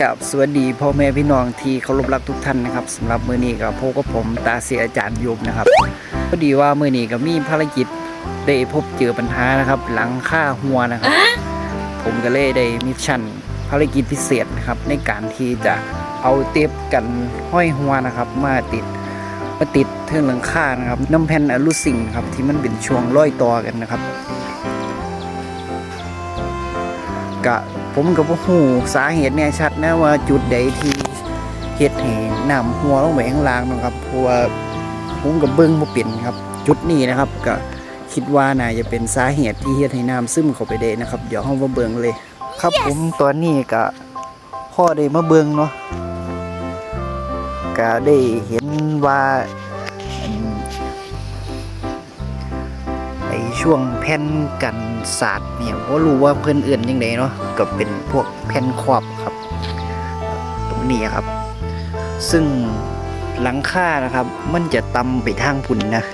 กราบสวัสดีพ่อแม่พี่น้องที่เคารพรักทุกท่านนะครับสำหรับมื้อนี้กับพบกับผมตาเสียอาจารย์ยุบนะครับพอดีว่ามื้อนี้ก็มีภารกิจได้พบเจอปัญหานะครับ หลังค่าหัวนะครับ ผมก็เลยได้มิชชั่นภารกิจพิเศษนะครับในการที่จะเอาเต็บกันห้อยหัวนะครับ มาติดมาติดเทิงหลังคานะครับน้ำแผ่นอลูซิงครับที่มันเป็นช่วงร้อยต่อกันนะครับกะ ผมกับพ่ฮู้สาเหตุเนี่ยชัดนะว่าจุดใดที่เฮ็ดให้น้ำหัวลงไปข้างล่างเนาะครับเพราะว่าผมกับเบิ้งบ่เป็นครับ จุดนี้นะครับก็คิดว่าน่าจะเป็นสาเหตุที่เฮ็ดให้น้ำซึมเข้าไปได้นะครับ เดี๋ยวเฮามาเบิ่งเลย ครับผมตอนนี้ก็พ่อได้มาเบิ่งเนาะก็ได้เห็นว่า ช่วงแผ่นกันศาสตร์เนี่ยก็รู้ว่าเพื่อนอื่นยังไงเนาะก็เป็นพวกแผ่นครอบครับ ตรงนี้ครับ ซึ่งหลังคานะครับ มันจะตำไปทางพุ่นนะ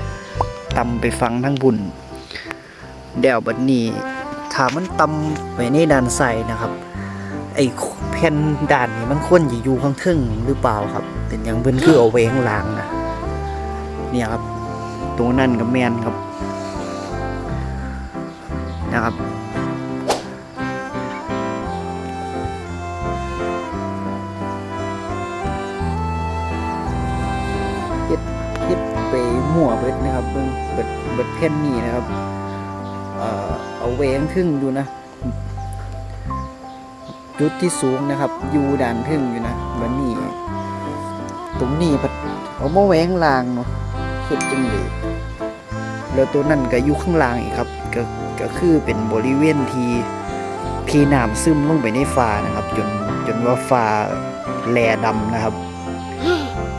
ตำไปฟังทางพุ่นเดี๋ยวบัดนี้ถ้ามันตำไปในด้านใส่นะครับไอแผ่นด้านนี้มันควรจะอยู่ข้างเทึ่งหรือเปล่าครับเป็นอย่างเพิ่นคือเอาไว้ข้างล่างนะเนี่ยครับ ตรงนั้นก็แมนครับ นะครับ เฮ็ดเฮ็ดไปมั่วเบิดนะครับเบิ่งเบิดเบิดแผ่นนี้นะครับเอ่อเอาแหวงทึ่งอยู่นะ จุดที่สูงนะครับ อยู่ด่านทึ่งอยู่นะวันนี้ตรงนี้พัดเอามาแหวงลางเนาะเฮ็ดจังได แล้วตัวนั้นก็อยู่ข้างล่างอีกครับก็ก็คือเป็นบริเวณที่ที่น้ำซึมลงไปในฟ้านะครับ จนจนว่าฟ้าแลดำนะครับ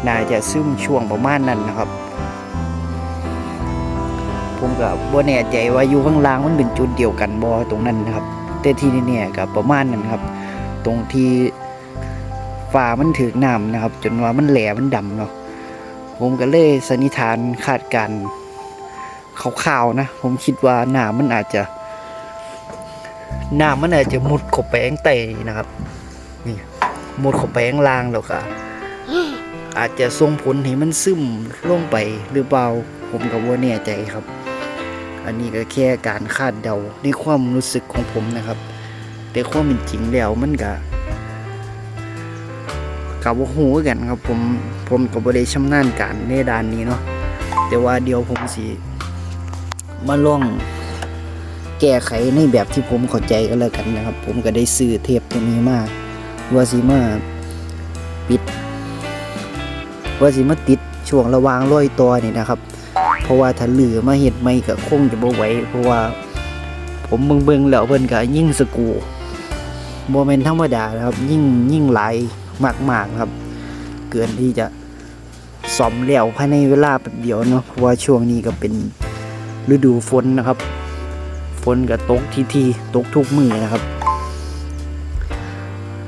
น่าจะซึมช่วงประมาณนั้นนะครับ ผมก็บ่แน่ใจว่าอยู่ข้างล่างมันเป็นจุดเดียวกันบ่ตรงนั้นนะครับ แต่ที่นี่ๆก็ประมาณนั้นครับ ตรงที่ฟ้ามันถึกน้ำนะครับ จนว่ามันแหลมันดำเนาะผมก็เลยสันนิษฐานคาดการณ์ คร่าวๆนะ ผมคิดว่าน้ำมันอาจจะน้ำมันอาจจะมุดเข้าไปข้างใต้นะครับ นี่มุดเข้าไปข้างล่างแล้วก็อาจจะส่งผลให้มันซึมลงไปหรือเปล่าผมก็บ่แน่ใจครับ อันนี้ก็แค่การคาดเดาในความรู้สึกของผมนะครับ แต่ความเป็นจริงแล้วมันก็กับว่าหูคือกันครับ ผมผมก็บ่ได้ชำนาญการในด้านนี้เนาะแต่ว่าเดี๋ยวผมสิ มาลองแก้ไขในแบบที่ผมเข้าใจก็แล้วกันนะครับ ผมก็ได้ซื้อเทปตัวนี้มาว่าสิมาปิดว่าสิมาติดช่วงระวางร้อยตัวนี่นะครับ เพราะว่าถ้าเหลือมาเห็ดไม่ก็คงจะบ่ไหวเพราะว่าผมเบิ่งเบิ่งแล้วเพิ่นก็ยิ่งสกรูบ่แม่นธรรมดาครับ ยิ่งยิ่งไหลายมากๆครับ เกินที่จะซ่อมแล้วภายในเวลาแป๊บเดียวเนาะเพราะว่าช่วงนี้ก็เป็น ฤดูฝนนะครับ ฝนก็ตกทีๆตกทุกมือนะครับ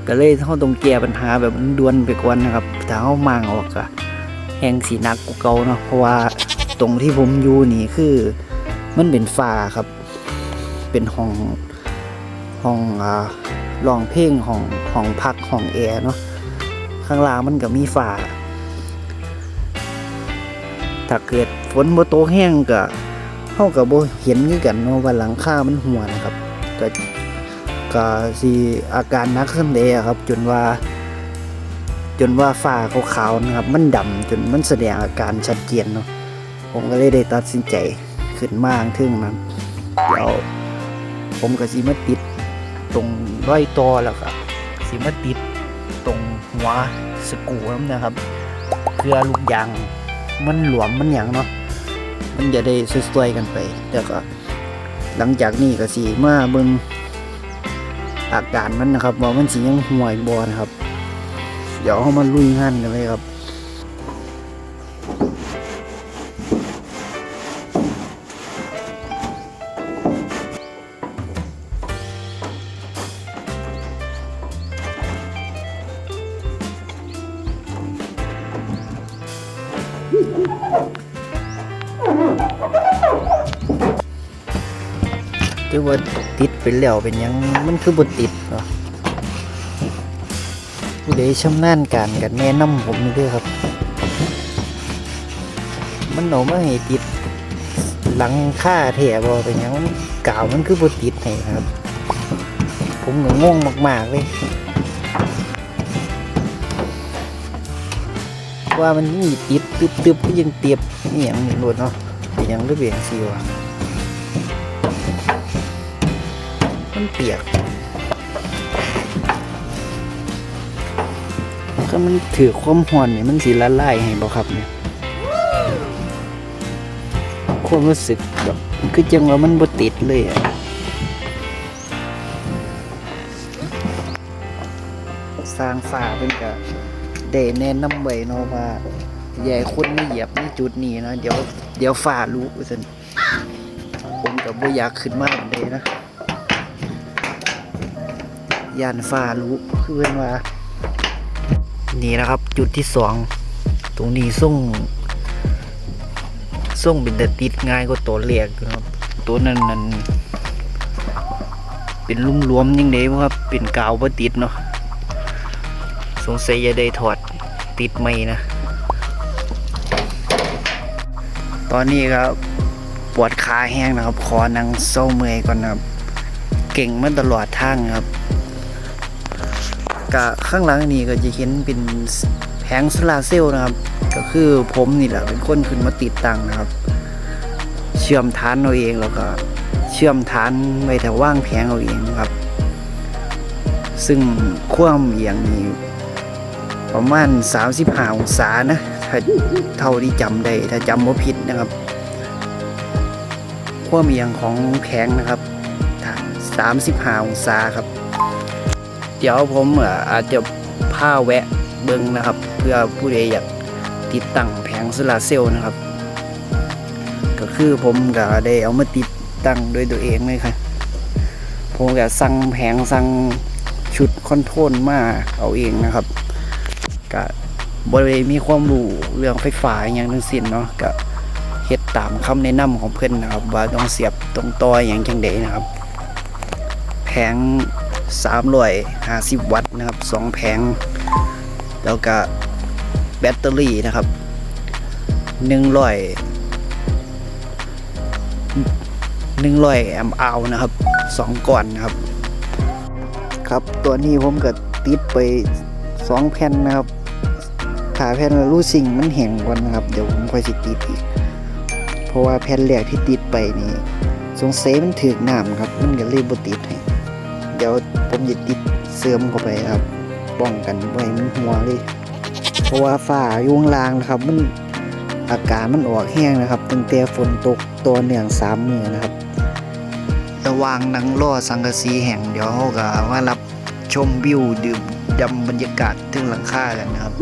ก็เลยเขาต้องแก้ปัญหาแบบมันด่วนไปก่อนนะครับถ้าเขามางออกอะแห้งสีนักกูเก่าเนาะเพราะว่าตรงที่ผมอยู่นี่คือมันเป็นฟ้าครับ เป็นห้องห้องอ่าร้องเพลงห้องห้องพักห้องแอร์เนาะข้างล่างมันก็มีฟ้าถ้าเกิดฝนบ่ตกแห้งก็ เฮาก็บ่เห็นคือกันเนาะว่าหลังคามันหัวนะครับก็ก็สิอาการนักขึ้นเลยอะครับ จนว่า จนว่าฝ้าขาวๆนะครับ มันดำจนมันแสดงอาการชัดเจนเนาะผมก็เลยได้ตัดสินใจขึ้นมาทึ่งนั้นเดี๋ยวผมก็สิมาติดตรงร้อยตอแล้วก็สิมาติดตรงหัวสกูน้ำนะครับเพื่อลูกยางมันหลวมมันอย่างเนาะ มันจะได้สวยๆกันไปแล้วก็หลังจากนี้ก็สีมาเบิงอาการมันนะครับว่ามันสียังห่วยบอนะครับ เดี๋ยวเขามาลุยงานกันเลยครับ ที่ว่าติดไปแล้วเป็นยังมันคือบติดเหรอผู้ใดชำนาญการกันแนะนำผมด้วยครับ มันเอมาให้ติดหลังค่าแถบอเป็นยังมันกาวมันคือบ่ติดให้ครับ ผมก็งงมาก ๆ เลยว่ามันมีติดตึบตึบก็ยังเตียบนี่อย่างนี้โลดเนาะเป็นหยังหรือเบียนสีวะ มันเปียกก็มันถือความห่อนเนี่ยมันสีละลายให้บ่ครับเนี่ยความรู้สึกแบบคือจังว่ามันบ่ติดเลยอะสร้างฝาเป็นกะได้แนะนำไว้เนาะว่าอย่าให้คนไม่เหยียบในจุดนี้เนาะเดี๋ยวเดี๋ยวฝ้ารู้ซั่นผมก็บ่อยากขึ้นมาอันใดนะ ยานฝ้ารู้คือเพิ่นว่า นี่นะครับจุดที่สองตรงนี้ส่งส่งเป็นแต่ติดง่ายกว่าตัวเล็กนะครับ ตัวนั้นนั้นเป็นลุ่มรวมยังไงครับ เป็นกาวบ่ติดเนาะสงสัยจะได้ถอดติดไหมนะ ตอนนี้ครับปวดขาแห้งนะครับขอนั่งเศร้าเมื่อยก่อนนะครับ เก่งมาตลอดทางครับ กะข้างหลังนี่ก็จะเห็นเป็นแผงโซลาเซลล์นะครับ ก็คือผมนี่แหละเป็นคนขึ้นมาติดตั้งนะครับ เชื่อมฐานเอาเองแล้วก็เชื่อมฐานไว้แต่ว่างแผงเอาเองนะครับ ซึ่งความเอียงนี่ประมาณ 35 องศานะถ้าเท่าที่จำได้ถ้าจำว่าผิดนะครับ ความเอียงของแผงนะครับ 35 องศาครับ เดี๋ยวผมอาจจะพาแวะเบิ้งนะครับ เพื่อผู้ใดอยากติดตั้งแผงโซลาเซลล์นะครับ ก็คือผมก็ได้เอามาติดตั้งโดวยตัวเองเลยครับผมก็สั่งแผงสั่งชุดคอนโทรลมาเอาเองนะครับก็บริเวณมีความรู้เรื่องไฟฟ้าอย่างทั้งสิ้นเนาะก็เฮ็ดตามคำแนะนำของเพื่อนนะครับ ว่าต้องเสียบตรงต่ออย่างจังใดนะครับ แผง 350 วัตต์นะครับ2แผง แล้วก็แบตเตอรี่นะครับ100 100แอมป์อาวนะครับ 2 ก่อนนะครับ ครับตัวนี้ผมก็ติดไป2แผ่นนะครับขาแผ่นละรูสิ่งมันแห้งก่อนนะครับ เดี๋ยวผมค่อยสิติดอีก เพราะว่าแผ่นแรกที่ติดไปนี่สงสัยมันถึกน้ำครับ มันก็เลยบ่ติดให้ เดี๋ยวผมจะติดเสริมเข้าไปครับ ป้องกันไว้มันหัวเลย เพราะว่าฝ้าอยุงลางนะครับ มันอากาศมันออกแห้งนะครับตั้งแต่ฝนตกตัวเนื่องสามมือนะครับ ระวางนังล่อสังกะสีแห่งเดี๋ยวเขาก็มารับชมวิวดื่มดำบรรยากาศถึงหลังคากันนะครับ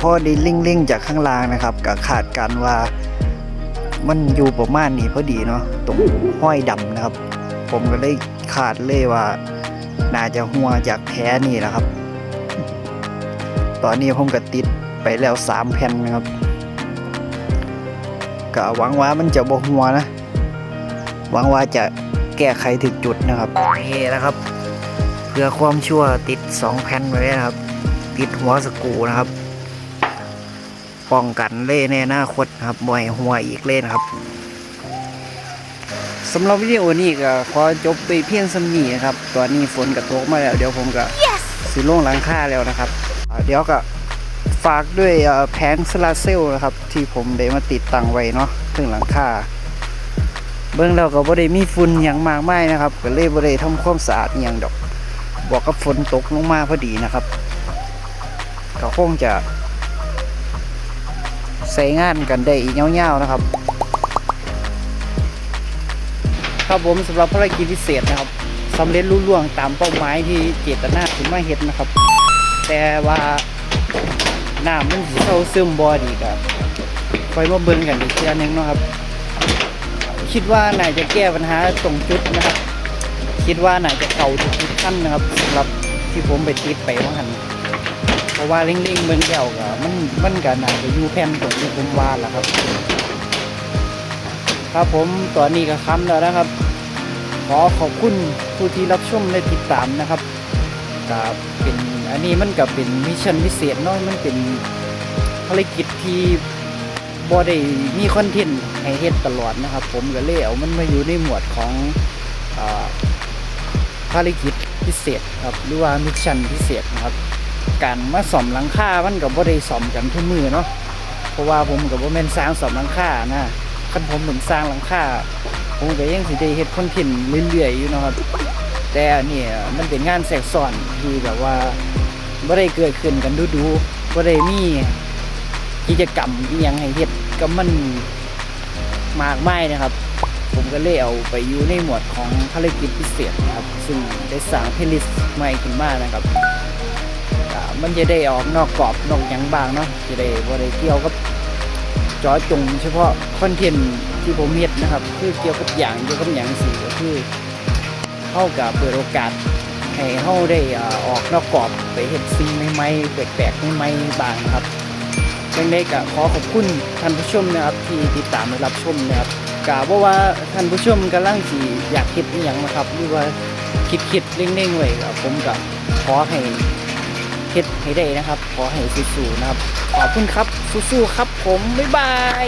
พอได้ลิงลิงๆจากข้างล่างนะครับก็ขาดการว่า มันอยู่ประมาณนี้พอดีเนาะตรงห้อยดำนะครับ ผมก็เลยขาดเลยว่า น่าจะหัวจากแพ้นี่แหละครับ ตอนนี้ผมก็ติดไปแล้วสามแผ่นนะครับก็หวังว่ามันจะบ่หัวนะ หวังว่าจะแก้ไขถึงจุดนะครับนี่นะครับ เพื่อความชั่วติดสองแผ่นไว้นะครับ ติดหัวสกูนะครับ ป้องกันเล่ในอนาคตนะครับบ่อยหัวอีกเล่นะครับสำหรับวิดีโอนี้ก็ขอจบไปเพียงสำนีนะครับ ตอนนี้ฝนก็ตกมาแล้ว เดี๋ยวผมก็สิลงหลังคาแล้วนะครับอ่าเดี๋ยวก็ฝากด้วยเอ่อแผงโซลาร์เซลล์นะครับ ที่ผมได้มาติดตั้งไว้เนาะถึงหลังคาเบื้องแล้วก็บ่ได้มีฝุ่นอย่างมากมายนะครับ ก็เลยบ่ได้ทำความสะอาดอหย่างดอก บอกกับฝนตกลงมาพอดีนะครับ ก็คงจะ ใส่งานกันได้อีกยาๆนะครับ ครับผมสำหรับภารกิจพิเศษนะครับสำเร็จรุ่ล่วงตามเป้าหมายที่เจตนาถึงมาเห็ดนะครับ แต่ว่าน้ำมันเข้าซึมบอดีกับคอยมาเบิ่งกันอีกทีละหนึงนะครับ คิดว่าน่าจะแก้ปัญหาตรงจุดนะครับ คิดว่าน่าจะเข้าทุกขั้นนะครับสำหรับที่ผมไปติดไปว่าหัน ราะว่าเร่งๆเบิ่งแล้วก็มันมันก็น่าจะอยู่แผ่นตรงที่ผมว่าแหละครับ ครับผมตอนนี้ก็ค้ำแล้วนะครับ ขอขอบคุณผู้ที่รับชมและติดตามนะครับกับเป็นอันนี้มันก็เป็นมิชชั่นพิเศษเนาะมันเป็นภารกิจที่บ่ได้มีคอนเทนต์ให้เฮ็ดตลอดนะครับ ผมก็เลยเอามันมาอยู่ในหมวดของภารกิจพิเศษครับหรือว่ามิชชั่นพิเศษนะครับ การมาซ่อมหลังคามันก็บ่ได้ซ่อมกันทุกมือเนาะเพราะว่าผมก็บ่แม่นสร้างซ่อมหลังคานะคันผมเป็นสร้างหลังคาผมก็ยังสิได้เฮ็ดคอนเทนต์เรื่อยๆอยู่เนาะครับแต่อันนี่มันเป็นงานแทรกซ้อนที่แบบว่าบ่ได้เกิดขึ้นกันดูๆบ่ได้มีกิจกรรมอีหยังให้เฮ็ดก็มันมากมายนะครับ ผมก็เลยเอาไปอยู่ในหมวดของภารกิจพิเศษนะครับ ซึ่งได้สร้างเพลย์ลิสต์ใหม่ขึ้นมานะครับ มันจะได้ออกนอกกรอบนอกหยังบางเนาะจะได้บ่ได้เกี่ยวกับจอจงเฉพาะคอนเทนต์ที่ผมเฮ็ดนะครับ คือเกี่ยวกับอย่างเกี่ยวกับอย่างสิก็คือเข้ากับเปิดโอกาสให้เฮาได้ออกนอกกรอบไปเฮ็ดสิ่งใหม่ๆแปลกๆใหม่ๆบางครับยังไงก็ขอขอบคุณท่านผู้ชมนะครับ ที่ติดตามและรับชมนะครับกะบ่ว่าท่านผู้ชมกำลังสิอยากคิดอหยังนะครับหรือว่าคิดคิดๆเร่งๆไว้กับผมกับขอให้ เฮ็ดให้ได้นะครับ ขอให้สู้ๆนะครับ ขอบคุณครับ สู้ๆครับผม บ๊ายบาย